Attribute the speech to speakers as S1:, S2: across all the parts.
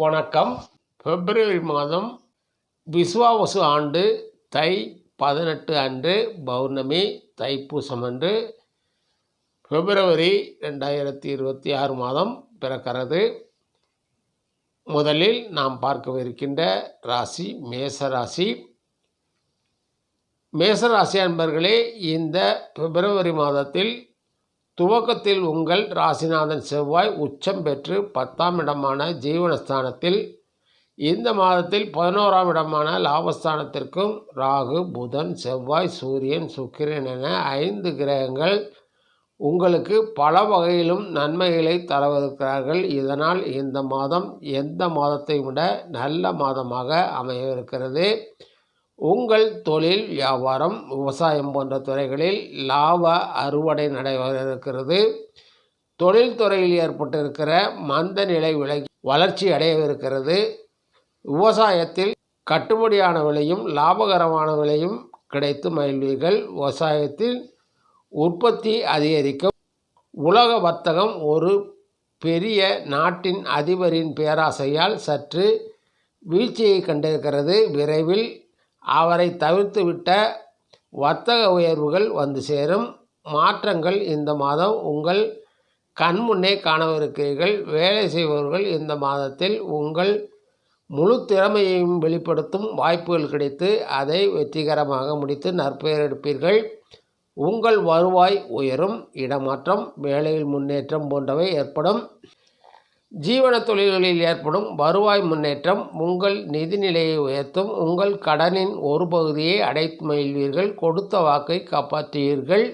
S1: வணக்கம். பிப்ரவரி மாதம் விஸ்வாவசு ஆண்டு தை பதினெட்டு அன்று பௌர்ணமி தைப்பூசம் அன்று பிப்ரவரி ரெண்டாயிரத்தி இருபத்தி ஆறு மாதம் பிறக்கிறது. முதலில் நாம் பார்க்கவிருக்கின்ற ராசி மேச ராசி. மேசராசி அன்பர்களே இந்த பிப்ரவரி மாதத்தில் துவக்கத்தில் உங்கள் ராசிநாதன் செவ்வாய் உச்சம் பெற்று பத்தாம் இடமான ஜீவனஸ்தானத்தில் இந்த மாதத்தில் பதினோராம் இடமான லாபஸ்தானத்திற்கும் ராகு புதன் செவ்வாய் சூரியன் சுக்கிரன் என ஐந்து கிரகங்கள் உங்களுக்கு பல வகையிலும் நன்மைகளை தரவிருக்கிறார்கள். இதனால் இந்த மாதம் எந்த மாதத்தை விட நல்ல மாதமாக அமையவிருக்கிறது. உங்கள் தொழில் வியாபாரம் விவசாயம் போன்ற துறைகளில் லாப அறுவடை நடைபெற இருக்கிறது தொழில்துறையில் ஏற்பட்டிருக்கிற மந்த நிலை விலகி வளர்ச்சி அடையவிருக்கிறது. விவசாயத்தில் கட்டுப்படியான விலையும் லாபகரமான விலையும் கிடைத்து மகிழ்வீர்கள். விவசாயத்தில் உற்பத்தி அதிகரிக்கும் உலக வர்த்தகம் ஒரு பெரிய நாட்டின் அதிபரின் பேராசையால் சற்று வீழ்ச்சியை கண்டிருக்கிறது. விரைவில் அவரை தவிர்த்துவிட்ட வர்த்தக உயர்வுகள் வந்து சேரும். மாற்றங்கள் இந்த மாதம் உங்கள் கண்முன்னே காணவிருக்கிறீர்கள். வேலை செய்பவர்கள் இந்த மாதத்தில் உங்கள் முழு திறமையையும் வெளிப்படுத்தும் வாய்ப்புகள் கிடைத்து அதை வெற்றிகரமாக முடித்து நற்பெயர் எடுப்பீர்கள் உங்கள் வருவாய் உயரும் இடமாற்றம் வேலையில் முன்னேற்றம் போன்றவை ஏற்படும். ஜீவன தொழில்களில் ஏற்படும் வருவாய் முன்னேற்றம் உங்கள் நிதிநிலையை உயர்த்தும் உங்கள் கடனின் ஒரு பகுதியை அடைத்து மகிழ்வீர்கள் கொடுத்த வாக்கை காப்பாற்றுவீர்கள்.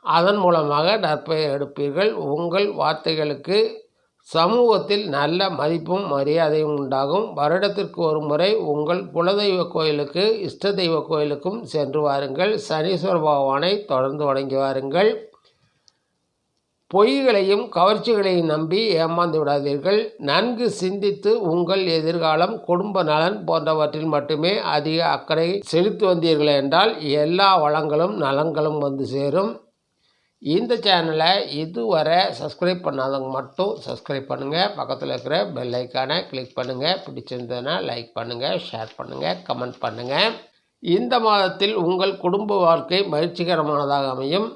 S1: அதன் மூலமாக நற்பெயர் எடுப்பீர்கள். உங்கள் வார்த்தைகளுக்கு சமூகத்தில் நல்ல மதிப்பும் மரியாதையும் உண்டாகும். வருடத்திற்கு ஒரு முறை உங்கள் குலதெய்வ கோயிலுக்கு இஷ்ட தெய்வ கோயிலுக்கும் சென்று வாருங்கள். சனீஸ்வர பகவானை தொடர்ந்து வணங்கி வாருங்கள். பொய்களையும் கவர்ச்சிகளையும் நம்பி ஏமாந்து விடாதீர்கள். நன்கு சிந்தித்து உங்கள் எதிர்காலம் குடும்ப நலன் போன்றவற்றில் மட்டுமே அதிக அக்கறை செலுத்தி வந்தீர்கள் என்றால் எல்லா வளங்களும் நலன்களும் வந்து சேரும். இந்த சேனலை இதுவரை சப்ஸ்கிரைப் பண்ணாதவங்க மட்டும் சப்ஸ்கிரைப் பண்ணுங்கள் பக்கத்தில் இருக்கிற பெல் ஐக்கானை கிளிக் பண்ணுங்கள் பிடிச்சிருந்ததுன்னா லைக் பண்ணுங்கள் ஷேர் பண்ணுங்கள் கமெண்ட் பண்ணுங்கள் இந்த மாதத்தில் உங்கள் குடும்ப வாழ்க்கை மகிழ்ச்சிகரமானதாக அமையும்.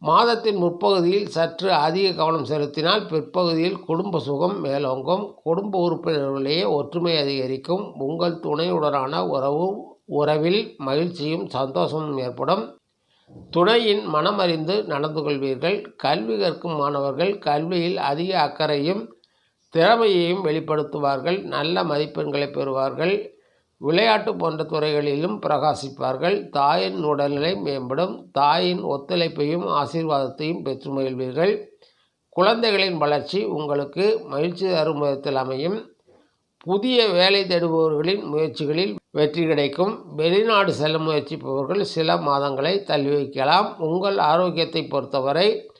S1: மாதத்தின் முற்பகுதியில் சற்று அதிக கவனம் செலுத்தினால் பிற்பகுதியில் குடும்ப சுகம் மேலோங்கும். குடும்ப உறுப்பினர்களிடையே ஒற்றுமை அதிகரிக்கும். உங்கள் துணையுடனான உறவு உறவில் மகிழ்ச்சியும் சந்தோஷமும் ஏற்படும். துணையின் மனமறிந்து நடந்து கொள்வீர்கள். கல்வி கற்கும் மாணவர்கள் கல்வியில் அதிக அக்கறையும் திறமையையும் வெளிப்படுத்துவார்கள். நல்ல மதிப்பெண்களை பெறுவார்கள். விளையாட்டு போன்ற துறைகளிலும் பிரகாசிப்பார்கள். தாயின் உடல்நிலை மேம்படும். தாயின் ஒத்துழைப்பையும் ஆசீர்வாதத்தையும் பெற்று மகிழ்வீர்கள். குழந்தைகளின் வளர்ச்சி உங்களுக்கு மகிழ்ச்சி தரும் விதத்தில் அமையும். புதிய வேலை தேடுபவர்களின் முயற்சிகளில் வெற்றி கிடைக்கும். வெளிநாடு செல்ல முயற்சிப்பவர்கள் சில மாதங்களை தள்ளி வைக்கலாம். உங்கள் ஆரோக்கியத்தை பொறுத்தவரை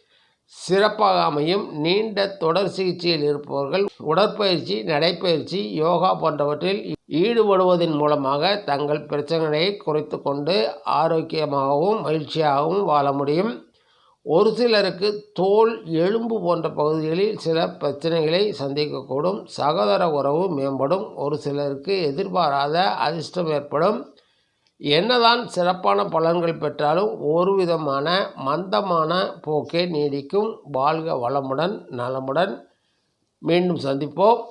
S1: சிறப்பாக அமையும் நீண்ட தொடர் சிகிச்சையில் இருப்பவர்கள் உடற்பயிற்சி நடைப்பயிற்சி யோகா போன்றவற்றில் ஈடுபடுவதன் மூலமாக தங்கள் பிரச்சனைகளை குறைத்து கொண்டு ஆரோக்கியமாகவும் மகிழ்ச்சியாகவும் வாழ முடியும். ஒரு சிலருக்கு தோல் எலும்பு போன்ற பகுதிகளில் சில பிரச்சனைகளை சந்திக்கக்கூடும். சகோதர உறவு மேம்படும். ஒரு சிலருக்கு எதிர்பாராத அதிர்ஷ்டம் ஏற்படும். என்னதான் சிறப்பான பலன்கள் பெற்றாலும் ஒரு விதமான மந்தமான போக்கே நீடிக்கும். வாழ்க வளமுடன் நலமுடன். மீண்டும் சந்திப்போம்.